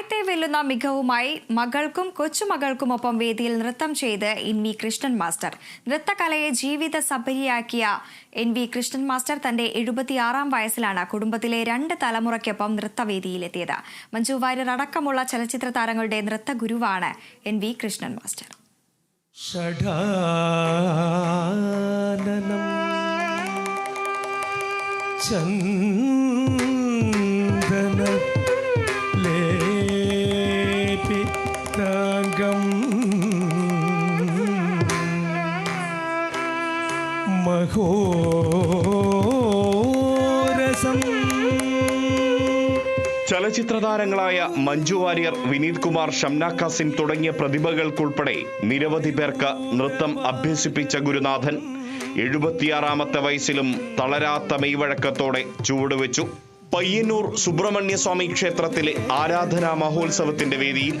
പ്രായത്തെ വെല്ലുന്ന മികവുമായി മകൾക്കും കൊച്ചുമകൾക്കുമൊപ്പം വേദിയിൽ നൃത്തം ചെയ്ത് എൻ വി കൃഷ്ണൻ മാസ്റ്റർ. നൃത്തകലയെ ജീവിത സബരിയാക്കിയ എൻ വി കൃഷ്ണൻ മാസ്റ്റർ തന്റെ എഴുപത്തിയാറാം വയസ്സിലാണ് കുടുംബത്തിലെ രണ്ട് തലമുറയ്ക്കൊപ്പം നൃത്തവേദിയിലെത്തിയത്. മഞ്ജു വാര്യർ അടക്കമുള്ള ചലച്ചിത്ര താരങ്ങളുടെ നൃത്ത ഗുരുവാണ് എൻ വി കൃഷ്ണൻ മാസ്റ്റർ. ഷഡാനനം ലേപിതാംഗം മഹോരസം. ചലച്ചിത്ര താരങ്ങളായ മഞ്ജു വാര്യർ വിനീത് കുമാർ ഷംന കാസിം തുടങ്ങിയ പ്രതിഭകൾക്കുൾപ്പെടെ നിരവധി പേർക്ക് നൃത്തം അഭ്യസിപ്പിച്ച ഗുരുനാഥൻ എഴുപത്തിയാറാമത്തെ വയസ്സിലും തളരാത്ത മെയ്വഴക്കത്തോടെ ചുവടുവെച്ചു. പയ്യന്നൂർ സുബ്രഹ്മണ്യസ്വാമി ക്ഷേത്രത്തിലെ ആരാധനാ മഹോത്സവത്തിന്റെ വേദിയിൽ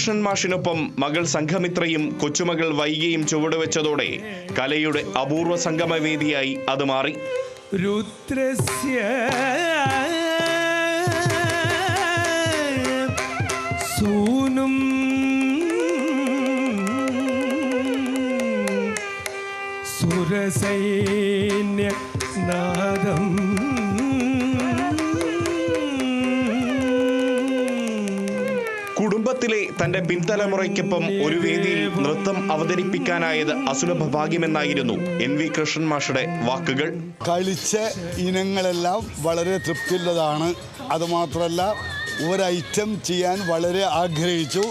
കൃഷ്ണൻ മാഷിനൊപ്പം മകൾ സംഘമിത്രയും കൊച്ചുമകൾ വൈകിയും ചുവടുവെച്ചതോടെ കലയുടെ അപൂർവ സംഗമവേദിയായി അത് മാറി. രുദ്രസ്യ സൂനും സുരസൈന്യ നാദം കുടുംബത്തിലെ തന്റെ പിൻതലമുറയ്ക്കൊപ്പം ഒരു വേദിയിൽ നൃത്തം അവതരിപ്പിക്കാനായത് അസുലഭ ഭാഗ്യമെന്നായിരുന്നു എൻ വി കൃഷ്ണൻ മാഷയുടെ വാക്കുകൾ. കളിച്ച ഇനങ്ങളെല്ലാം വളരെ തൃപ്തിയുള്ളതാണ്. അതുമാത്രമല്ല ഒരു ഐറ്റം ചെയ്യാൻ വളരെ ആഗ്രഹിച്ചു.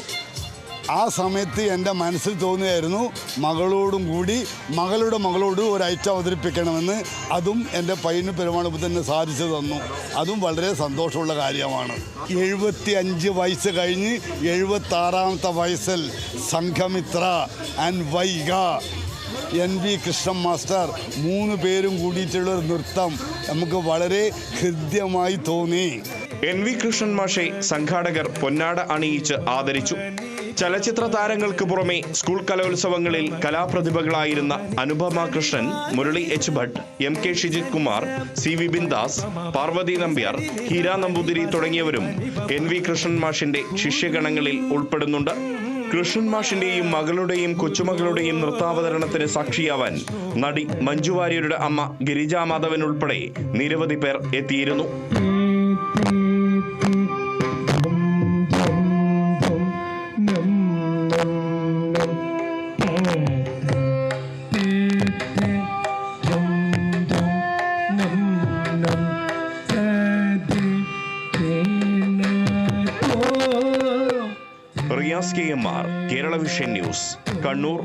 ആ സമയത്ത് എന്റെ മനസ്സിൽ തോന്നിയായിരുന്നു മകളോടും കൂടി മകളുടെ മകളോട് ഒരു ഐറ്റം അവതരിപ്പിക്കണമെന്ന് അതും എന്റെ പയ്യന് പെരുമാണപ്പോൾ തന്നെ സാധിച്ചു തന്നു. അതും വളരെ സന്തോഷമുള്ള കാര്യമാണ്. എഴുപത്തി അഞ്ച് വയസ്സ് കഴിഞ്ഞ് എഴുപത്താറാമത്തെ വയസ്സിൽ Sanghamitra and Vaiga N V Krishnan master മൂന്ന് പേരും കൂടിയിട്ടുള്ള ഒരു നൃത്തം നമുക്ക് വളരെ ഹൃദ്യമായി തോന്നി. എൻ വി കൃഷ്ണൻ മാഷെ സംഘാടകർ പൊന്നാട അണിയിച്ച് ആദരിച്ചു. ചലച്ചിത്ര താരങ്ങൾക്ക് പുറമെ സ്കൂൾ കലോത്സവങ്ങളിൽ കലാപ്രതിഭകളായിരുന്ന Anupama Krishnan Murali H Bhat M K Shijith Kumar C. V. Bindas Parvathi Nambiar Heera Namboothiri തുടങ്ങിയവരും എൻ വി കൃഷ്ണൻ മാഷിന്റെ ശിഷ്യഗണങ്ങളിൽ ഉൾപ്പെടുന്നുണ്ട്. കൃഷ്ണൻ മാഷിന്റെയും മകളുടെയും കൊച്ചുമകളുടെയും നൃത്താവതരണത്തിന് സാക്ഷിയാവാൻ നടി മഞ്ജുവാര്യരുടെ അമ്മ ഗിരിജാ മാധവൻ ഉൾപ്പെടെ നിരവധി പേർ എത്തിയിരുന്നു. Riyas K M R Kerala vision news Kannur.